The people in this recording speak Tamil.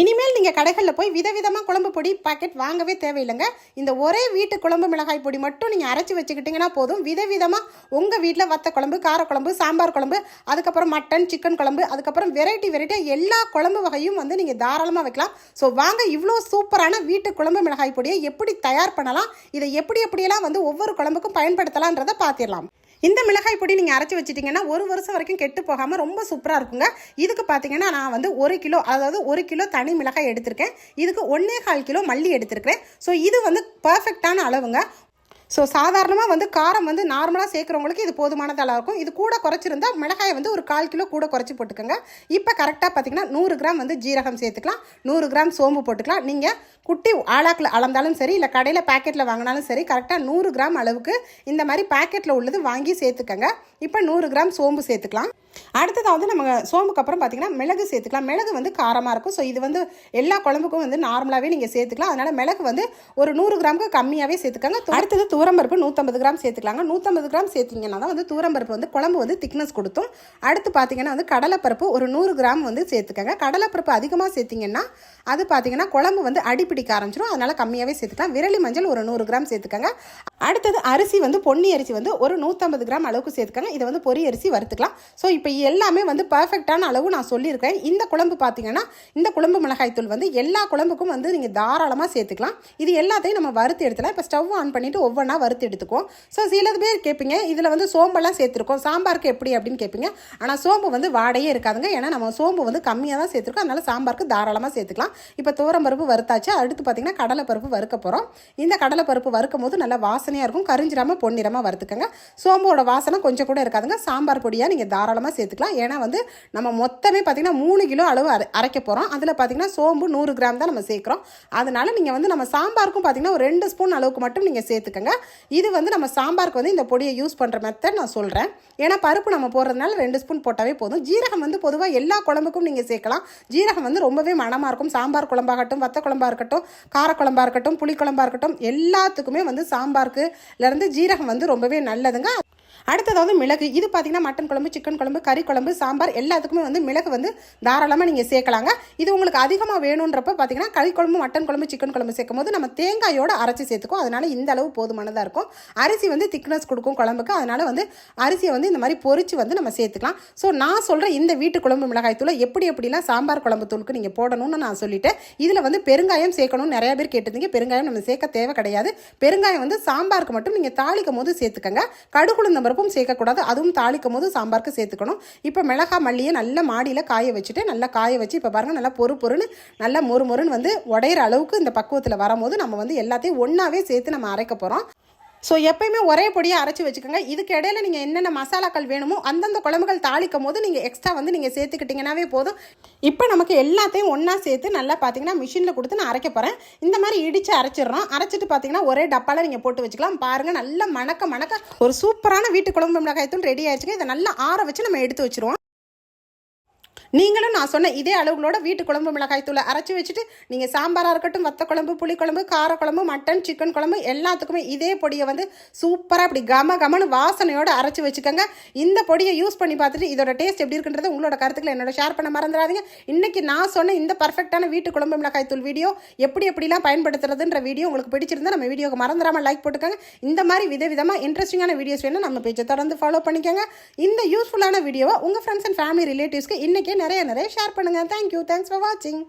இனிமேல் நீங்கள் கடைகளில் போய் விதவிதமாக குழம்பு பொடி பாக்கெட் வாங்கவே தேவையில்லைங்க. இந்த ஒரே வீட்டு குழம்பு மிளகாய் பொடி மட்டும் நீங்கள் அரைச்சி வச்சுக்கிட்டிங்கன்னா போதும். விதவிதமாக உங்கள் வீட்டில் வத்த குழம்பு காரக்குழம்பு சாம்பார் குழம்பு அதுக்கப்புறம் மட்டன் சிக்கன் குழம்பு அதுக்கப்புறம் வெரைட்டி வெரைட்டியாக எல்லா குழம்பு வகையும் வந்து நீங்கள் தாராளமாக வைக்கலாம். ஸோ வாங்க இவ்வளோ சூப்பரான வீட்டு குழம்பு மிளகாய் பொடியை எப்படி தயார் பண்ணலாம் இதை எப்படி எப்படியெல்லாம் வந்து ஒவ்வொரு குழம்புக்கும் பயன்படுத்தலான்றதை பார்த்திடலாம். இந்த மிளகாய் பொடி நீங்கள் அரைச்சி வச்சிட்டிங்கன்னா ஒரு வருஷம் வரைக்கும் கெட்டு போகாமல் ரொம்ப சூப்பராக இருக்குங்க. இதுக்கு பார்த்தீங்கன்னா நான் வந்து ஒரு கிலோ அதாவது ஒரு கிலோ தனி மிளகாய் எடுத்திருக்கேன். இதுக்கு ஒன்றே கால் கிலோ மல்லி எடுத்திருக்கிறேன். ஸோ இது வந்து பர்ஃபெக்டான அளவுங்க. ஸோ சாதாரணமாக வந்து காரம் வந்து நார்மலாக சேர்க்குறவங்களுக்கு இது போதுமானதாக இருக்கும். இது கூட குறைச்சிருந்தா மிளகாயை வந்து ஒரு கால் கிலோ கூட குறைச்சி போட்டுக்கோங்க. இப்போ கரெக்டாக பார்த்தீங்கன்னா நூறு கிராம் வந்து ஜீரகம் சேர்த்துக்கலாம். நூறு கிராம் சோம்பு போட்டுக்கலாம். நீங்கள் குட்டி ஆளாக்கில் அளந்தாலும் சரி இல்லை கடையில் பேக்கெட்டில் வாங்கினாலும் சரி கரெக்டாக நூறு கிராம் அளவுக்கு இந்த மாதிரி பேக்கெட்டில் உள்ளது வாங்கி சேர்த்துக்கோங்க. இப்போ நூறு கிராம் சோம்பு சேர்த்துக்கலாம். அடுத்ததாக வந்து நம்ம சோம்புக்கு அப்புறம் பார்த்தீங்கன்னா மிளகு சேர்த்துக்கலாம். மிளகு வந்து காரமாக இருக்கும். ஸோ இது வந்து எல்லா குழம்புக்கும் வந்து நார்மலாகவே நீங்கள் சேர்த்துக்கலாம். அதனால் மிளகு வந்து ஒரு நூறு கிராமுக்கு கம்மியாகவே சேர்த்துக்கங்க. அடுத்தது தூரம்பருப்பு நூற்றம்பது கிராம் சேர்த்துக்கலாங்க. நூற்றம்பது கிராம் சேர்த்திங்கன்னா தான் வந்து தூரம்பருப்பு வந்து குழம்பு வந்து திக்னஸ் கொடுத்தும். அடுத்து பார்த்தீங்கன்னா வந்து கடலைப்பருப்பு ஒரு நூறு கிராம் வந்து சேர்த்துக்கங்க. கடலைப்பருப்பு அதிகமாக சேர்த்திங்கன்னா அது பார்த்தீங்கன்னா குழம்பு வந்து அடிப்பிடிக்க ஆரம்பிச்சிடும் அதனால் கம்மியாகவே சேர்த்துக்கலாம். விரலி மஞ்சள் ஒரு நூறு கிராம் சேர்த்துக்கங்க. அடுத்தது அரிசி வந்து பொன்னி அரிசி வந்து ஒரு நூற்றம்பது கிராம் அளவுக்கு சேர்த்துக்கங்க. இதை வந்து பொறி அரிசி வறுத்துக்கலாம். ஸோ இப்போ எல்லாமே வந்து பர்ஃபெக்டான அளவு நான் சொல்லியிருக்கேன். இந்த குழம்பு பார்த்தீங்கன்னா இந்த குழம்பு மிளகாய் தூள் வந்து எல்லா குழம்புக்கும் வந்து நீங்கள் தாராளமாக சேர்த்துக்கலாம். இது எல்லாத்தையும் நம்ம வறுத்து எடுத்துலாம் இப்போ ஸ்டவ் ஆன் பண்ணிவிட்டு ஒவ்வொன்றா வறுத்து எடுத்துக்குவோம். ஸோ சில பேர் கேட்பீங்க இதில் வந்து சோம்பெல்லாம் சேர்த்துருக்கோம். சாம்பாருக்கு எப்படி அப்படின்னு கேட்பீங்க. ஆனால் சோம்பு வந்து வாடையே இருக்காதுங்க. ஏன்னா நம்ம சோம்பு வந்து கம்மியாக தான் சேர்த்துருக்கோம். அதனால் சாம்பாருக்கு தாராளமாக சேர்த்துக்கலாம். இப்போ துவரம்பருப்பு வறுத்தாச்சு. அடுத்து பார்த்தீங்கன்னா கடலைப்பருப்பு வறுக்க போகிறோம் இந்த கடலைப்பருப்பு வறுக்கும் போது நல்லா வாசனையாக இருக்கும். கரிஞ்சிராமல் பொன்னிறமாக வறுத்துக்கோங்க. சோம்போட வாசனை கொஞ்சம் கூட இருக்காதுங்க. சாம்பார் பொடியாக நீங்கள் தாராளமாக சேர்த்துக்கலாம். ஏன்னா வந்து நம்ம மொத்தமே பார்த்தீங்கன்னா மூணு கிலோ அளவு அரை அரைக்க போகிறோம் அதில் பார்த்தீங்கன்னா சோம்பு நூறு கிராம் தான் நம்ம சேர்க்குறோம். அதனால் நீங்கள் வந்து நம்ம சாம்பாருக்கும் பார்த்தீங்கன்னா ஒரு ரெண்டு ஸ்பூன் அளவுக்கு மட்டும் நீங்கள் சேர்த்துக்கங்க. இது வந்து நம்ம சாம்பாருக்கு வந்து இந்த பொடியை யூஸ் பண்ணுற மெத்தட் நான் சொல்கிறேன் ஏன்னா பருப்பு நம்ம போடுறதுனால ரெண்டு ஸ்பூன் போட்டாவே போதும். ஜீரகம் வந்து பொதுவாக எல்லா குழம்புக்கும் நீங்கள் சேர்க்கலாம். ஜீரகம் வந்து ரொம்பவே மனமாக இருக்கும். சாம்பார் குழம்பாகட்டும் வத்த குழம்பாக இருக்கட்டும் காரக்குழம்பா இருக்கட்டும் புளிக்குழம்பாக இருக்கட்டும் எல்லாத்துக்குமே வந்து சாம்பாருக்குலேருந்து ஜீரகம் வந்து ரொம்பவே நல்லதுங்க. அடுத்ததாவது மிளகு. இது பார்த்தீங்கன்னா மட்டன் குழம்பு சிக்கன் குழம்பு கறி குழம்பு சாம்பார் எல்லாத்துக்குமே வந்து மிளகு வந்து தாராளமாக நீங்கள் சேர்க்கலாங்க. இது உங்களுக்கு அதிகமாக வேணுன்றப்ப பார்த்தீங்கன்னா கறி குழம்பு மட்டன் குழம்பு சிக்கன் குழம்பு சேர்க்கும் போது நம்ம தேங்காயோடு அரைச்சி சேர்த்துக்கும் அதனால் இந்த அளவு போதுமானதாக இருக்கும். அரிசி வந்து திக்னஸ் கொடுக்கும் குழம்புக்கு. அதனால் வந்து அரிசியை வந்து இந்த மாதிரி பொறிச்சு வந்து நம்ம சேர்த்துக்கலாம். ஸோ நான் சொல்கிற இந்த வீட்டு குழம்பு மிளகாய் தூளை எப்படி எப்படிலாம் சாம்பார் குழம்பு தூளுக்கு நீங்கள் போடணும்னு நான் சொல்லிட்டேன். இதில் வந்து பெருங்காயம் சேர்க்கணும்னு நிறைய பேர் கேட்டிருந்தீங்க. பெருங்காயம் நம்ம சேர்க்க தேவை கிடையாது. பெருங்காயம் வந்து சாம்பாருக்கு மட்டும் நீங்கள் தாளிக்கும் போது சேர்த்துக்கங்க. கடுகுளுந்த பருப்பும் சேர்க்கக்கூடாது. அதுவும் தாளிக்கும் போது சாம்பாருக்கு சேர்த்துக்கணும். இப்போ மிளகா மல்லியை நல்லா மாடியில் காய வச்சுட்டு நல்லா காய வச்சு இப்போ பாருங்கள் நல்லா பொறு பொறுன்னு நல்லா மொறு மொறுன்னு வந்து உடையிற அளவுக்கு இந்த பக்குவத்தில் வரும்போது நம்ம வந்து எல்லாத்தையும் ஒன்றாவே சேர்த்து நம்ம அரைக்க போகிறோம் ஸோ எப்பயுமே ஒரே பொடியாக அரைச்சி வச்சுக்கோங்க. இதுக்கு இடையில நீங்கள் என்னென்ன மசாலாக்கள் வேணுமோ அந்தந்த குழம்புகள் தாளிக்கும் போது நீங்கள் எக்ஸ்ட்ரா வந்து நீங்கள் சேர்த்துக்கிட்டிங்கனாவே போதும். இப்போ நமக்கு எல்லாத்தையும் ஒன்றா சேர்த்து நல்லா பார்த்தீங்கன்னா மிஷினில் கொடுத்து நான் அரைக்க போகிறேன் இந்த மாதிரி இடித்து அரைச்சிடுறோம். அரைச்சிட்டு பார்த்தீங்கன்னா ஒரே டப்பாவில் நீங்கள் போட்டு வச்சுக்கலாம். பாருங்கள் நல்லா மணக்க மணக்க ஒரு சூப்பரான வீட்டு குழம்பு மிளகாய் தூள் ரெடி ஆயிடுச்சுங்க. இதை நல்லா ஆற வச்சு நம்ம எடுத்து வச்சுருவோம். நீங்களும் நான் சொன்ன இதே அளவுகளோட வீட்டு குழம்பு மிளகாய் தூளை அரைச்சி வச்சுட்டு நீங்கள் சாம்பாராக இருக்கட்டும் வத்த குழம்பு புளிக்குழம்பு காரக்குழம்பு மட்டன் சிக்கன் குழம்பு எல்லாத்துக்குமே இதே பொடியை வந்து சூப்பராக அப்படி கம கமனு வாசனையோடு அரைச்சி வச்சுக்கோங்க. இந்த பொடியை யூஸ் பண்ணி பார்த்துட்டு இதோட டேஸ்ட் எப்படி இருக்குன்றது உங்களோட கருத்துக்களை என்னோட ஷேர் பண்ண மறந்துடாதீங்க. இன்னைக்கு நான் சொன்ன இந்த பர்ஃபெக்டான வீட்டு குழம்பு மிளகாய் தூள் வீடியோ எப்படி எப்படிலாம் பயன்படுத்துறதுன்ற வீடியோ உங்களுக்கு பிடிச்சிருந்தா நம்ம வீடியோக்கு மறந்துடாமல் லைக் போட்டுக்கோங்க. இந்த மாதிரி விதவிதமாக இன்ட்ரெஸ்டிங்கான வீடியோஸ் வேணும் நம்ம பேஜை தொடர்ந்து ஃபாலோ பண்ணிக்கோங்க. இந்த யூஸ்ஃபுல்லான வீடியோவை உங்கள் ஃப்ரெண்ட்ஸ் அண்ட் ஃபேமிலி ரிலேட்டிவ்ஸ்க்கு இன்றைக்கே நிறைய நிறைய ஷேர் பண்ணுங்கள் தேங்க்யூ தேங்க்ஸ் ஃபார் வாட்சிங்